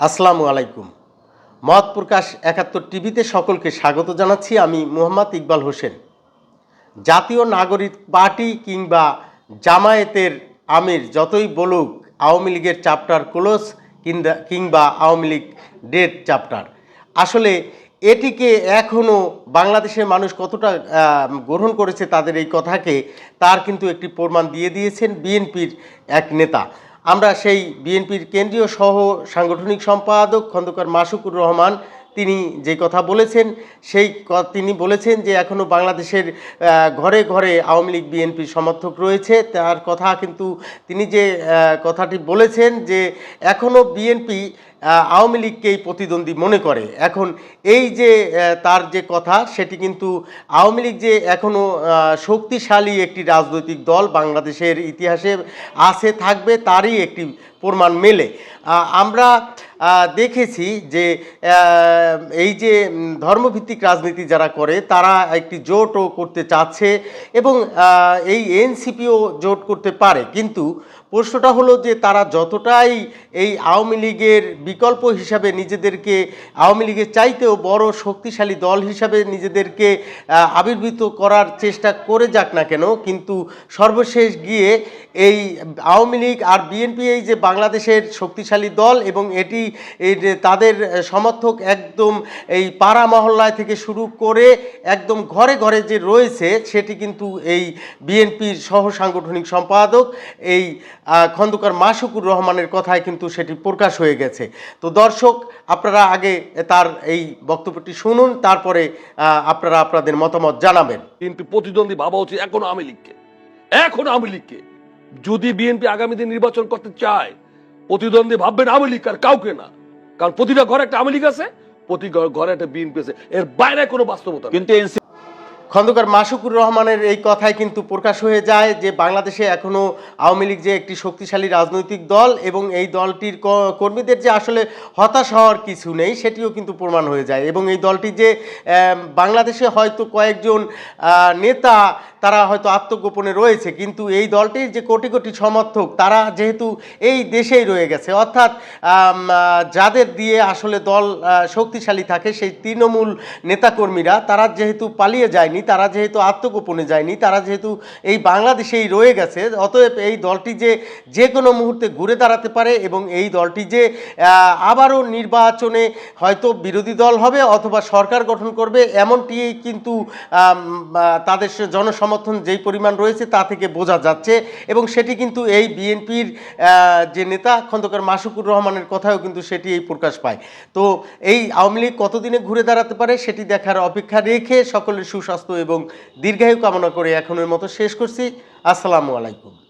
আসসালামু আলাইকুম। মত প্রকাশ একাত্তর টিভিতে সকলকে স্বাগত জানাচ্ছি আমি মোহাম্মদ ইকবাল হোসেন। জাতীয় নাগরিক পার্টি কিংবা জামায়াতের আমির যতই বলুক, আওয়ামী লীগের চাপ্টার ক্লোজ কিংবা কিংবা আওয়ামী লীগ ডেড চাপ্টার আসলে এটিকে এখনও বাংলাদেশের মানুষ কতটা গ্রহণ করেছে তাদের এই কথাকে, তার কিন্তু একটি প্রমাণ দিয়ে দিয়েছেন বিএনপির এক নেতা। আমরা সেই বিএনপির কেন্দ্রীয় সহ সাংগঠনিক সম্পাদক খন্দকার মাসুকুর রহমান, তিনি যে কথা বলেছেন, সেই তিনি বলেছেন যে এখনও বাংলাদেশের ঘরে ঘরে আওয়ামী লীগ বিএনপির সমর্থক রয়েছে। তার কথা কিন্তু তিনি যে কথাটি বলেছেন যে এখনও বিএনপি আওয়ামী লীগকেই প্রতিদ্বন্দ্বী মনে করে। এখন এই যে তার যে কথা, সেটি কিন্তু আওয়ামী লীগ যে এখনও শক্তিশালী একটি রাজনৈতিক দল বাংলাদেশের ইতিহাসে আছে, থাকবে, তারই একটি প্রমাণ মেলে। আমরা দেখেছি যে এই যে ধর্মভিত্তিক রাজনীতি যারা করে, তারা একটি জোটও করতে চাচ্ছে এবং এই এনসিপিও জোট করতে পারে। কিন্তু প্রশ্নটা হলো যে তারা যতটাই এই আওয়ামী লীগের বিকল্প হিসাবে নিজেদেরকে, আওয়ামী লীগের চাইতেও বড় শক্তিশালী দল হিসাবে নিজেদেরকে আবির্ভূত করার চেষ্টা করে যাক না কেন, কিন্তু সর্বশেষ গিয়ে এই আওয়ামী লীগ আর বিএনপি এই যে বাংলাদেশের শক্তিশালী দল এবং এটি তাদের সমর্থক একদম এই পাড়া মহল্লায় থেকে শুরু করে একদম ঘরে ঘরে যে রয়েছে, সেটি কিন্তু এই বিএনপির সহ সাংগঠনিক সম্পাদক, এই খন্দকার মাসুকুর রহমানের কথায় কিন্তু সেটি প্রকাশ হয়ে গেছে। তো দর্শক আপনারা আগে তার এই বক্তব্যটি শুনুন তারপরে আপনারা আপনাদের মতামত জানাবেন। কিন্তু প্রতিদ্বন্দ্বী ভাবা উচিত এখনও আওয়ামী লীগকে। এখনও আওয়ামী লীগকে। যদি বিএনপি আগামী দিন নির্বাচন করতে চায় প্রতিদ্বন্দ্বী ভাববেন আওয়ামী লীগ আর কাউকে না। কারণ প্রতিটা ঘরে একটা আওয়ামী লীগ আছে প্রতি ঘরে একটা বিএনপি আছে। এর বাইরে কোনো বাস্তবতা কিন্তু এনসি খন্দকার মাসুকুর রহমানের এই কথাই কিন্তু প্রকাশ হয়ে যায় যে বাংলাদেশে এখনও আওয়ামী লীগ যে একটি শক্তিশালী রাজনৈতিক দল এবং এই দলটির কর্মীদের যে আসলে হতাশ হওয়ার কিছু নেই, সেটিও কিন্তু প্রমাণ হয়ে যায়। এবং এই দলটি যে বাংলাদেশে হয়তো কয়েকজন নেতা, তারা হয়তো আত্মগোপনে রয়েছে, কিন্তু এই দলটির যে কোটি কোটি সমর্থক, তারা যেহেতু এই দেশেই রয়ে গেছে, অর্থাৎ যাদের দিয়ে আসলে দল শক্তিশালী থাকে, সেই তৃণমূল নেতাকর্মীরা, তারা যেহেতু পালিয়ে যায়নি তারা যেহেতু আত্মগোপনে যায়নি, তারা যেহেতু এই বাংলাদেশেই রয়ে গেছে, অতএব এই দলটি যে যে কোনো মুহূর্তে ঘুরে দাঁড়াতে পারে এবং এই দলটি যে আবারও নির্বাচনে হয়তো বিরোধী দল হবে অথবা সরকার গঠন করবে এমনটি কিন্তু তাদের জনসমর্থন যেই পরিমাণ রয়েছে তা থেকে বোঝা যাচ্ছে এবং সেটি কিন্তু এই বিএনপির যে নেতা খন্দকার মাসুকুর রহমানের কথাও কিন্তু সেটি এই প্রকাশ পায়। তো এই আওয়ামী লীগ কতদিনে ঘুরে দাঁড়াতে পারে সেটি দেখার অপেক্ষা রেখে সকলের সুস্বাস্থ্য এবং দীর্ঘায়ু কামনা করে এখনের মতো শেষ করছি। আসসালামু আলাইকুম।